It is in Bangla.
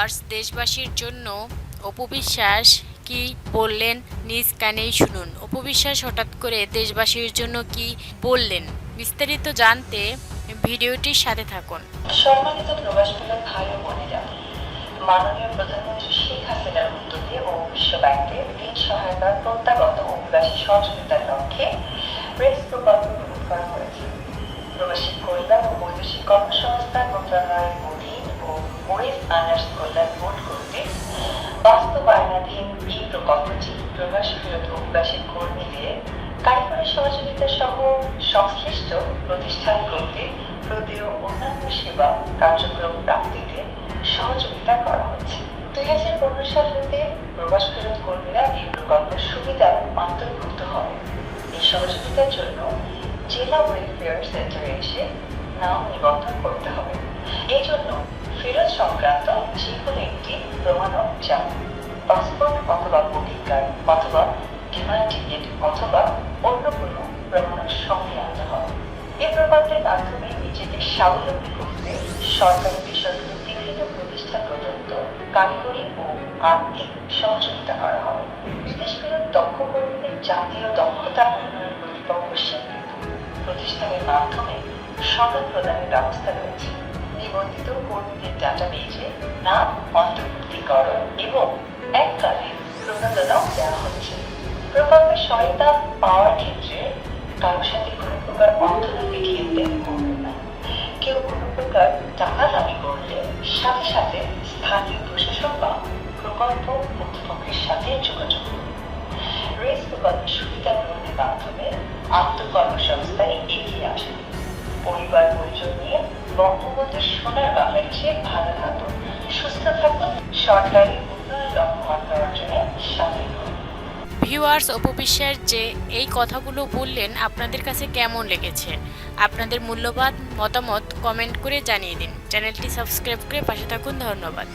ভিউয়ার্স, দেশবাসীর জন্য অপু বিশ্বাস কি বললেন নিজ কানেই শুনুন। অপু বিশ্বাস হঠাৎ করে দেশবাসীর জন্য কি বললেন বিস্তারিত জানতে ভিডিওটির সাথে থাকুন। সম্মানিত ভাই ও বোনেরা, মাননীয় প্রধানমন্ত্রী শেখ হাসিনার উদ্যোগে ও বিশ্ব ব্যাংকের ঋণ প্রত্যাগত অভিবাসী সহযোগিতার লক্ষ্যে প্রেস প্রকল্প গ্রহণ করা হয়েছে। প্রবাসী কল্যাণ ও বৈদেশিক কর্মসংস্থান মন্ত্রণালয়ের অধীন ও ওয়েস আনার্স কল্যাণ বোর্ড কর্তৃক বাস্তবায়নাধীন এই প্রকল্পটি প্রবাসী ফেরত অভিবাসী কর্মীদের কারিগরি সহযোগিতা সহ সংশ্লিষ্ট প্রতিষ্ঠান কর্তৃক প্রদেয় অন্যান্য সেবা কার্যক্রম প্রাপ্তিতে সহযোগিতা করা হচ্ছে। দুই হাজার পনেরো সাল হতে প্রবাস ফেরত কর্মীরা এই প্রকল্পের সুবিধা অন্তর্ভুক্ত হবে এই সহযোগিতার জন্য জেলা ওয়েলফেয়ার সেন্টারে এসে নাম নিবন্ধন করতে হবে। এই জন্য ফেরত প্রমাণক পাসপোর্ট অথবা ভোটিং কার্ড অথবা ডিমান্ড টিকিট অথবা অন্য কোনো প্রমাণক সঙ্গে আনতে হবে। এই প্রকল্পের মাধ্যমে নিজেকে স্বাবলম্বী করতে সরকারি বেসরকারি বিভিন্ন প্রতিষ্ঠান প্রদত্ত কারিগরি ও আর্থিক সহযোগিতা করা হবে। বিদেশ ফেরত দক্ষ কর্মীদের জাতীয় দক্ষতা উন্নয়ন কর্তৃপক্ষ প্রতিষ্ঠানের মাধ্যমে সনদ প্রদানের ব্যবস্থা রয়েছে। নিবন্ধিত কর্মীদের ডাটাবেজে নাম অন্তর্ভুক্তিকরণ এবং এককালে প্রণোদনাও দেওয়া হচ্ছে। প্রকল্পের সহায়তা পাওয়ার ক্ষেত্রে কারোর সাথে কোনো প্রকার অর্থনৈতিক লেনদেন করবেন না কেউ কোনো প্রকার টাকা দাবি করলে সাথে সাথে স্থানীয় প্রশাসন বা প্রকল্প কর্তৃপক্ষের সাথে যোগাযোগ করুন। রেস প্রকল্পের সুবিধা গ্রহণের মাধ্যমে আত্মকর্মসংস্থায় এগিয়ে আসেন। পরিবার পরিজন নিয়ে বাংলাদেশে ভালো সুস্থ থাকুন, সরকারি ভিউয়ার্স অপু বিশ্বাস যে এই কথাগুলো বললেন আপনাদের কাছে কেমন লেগেছে? আপনাদের মূল্যবান মতামত কমেন্ট করে জানিয়ে দিন। চ্যানেলটি সাবস্ক্রাইব করে পাশে থাকুন, ধন্যবাদ।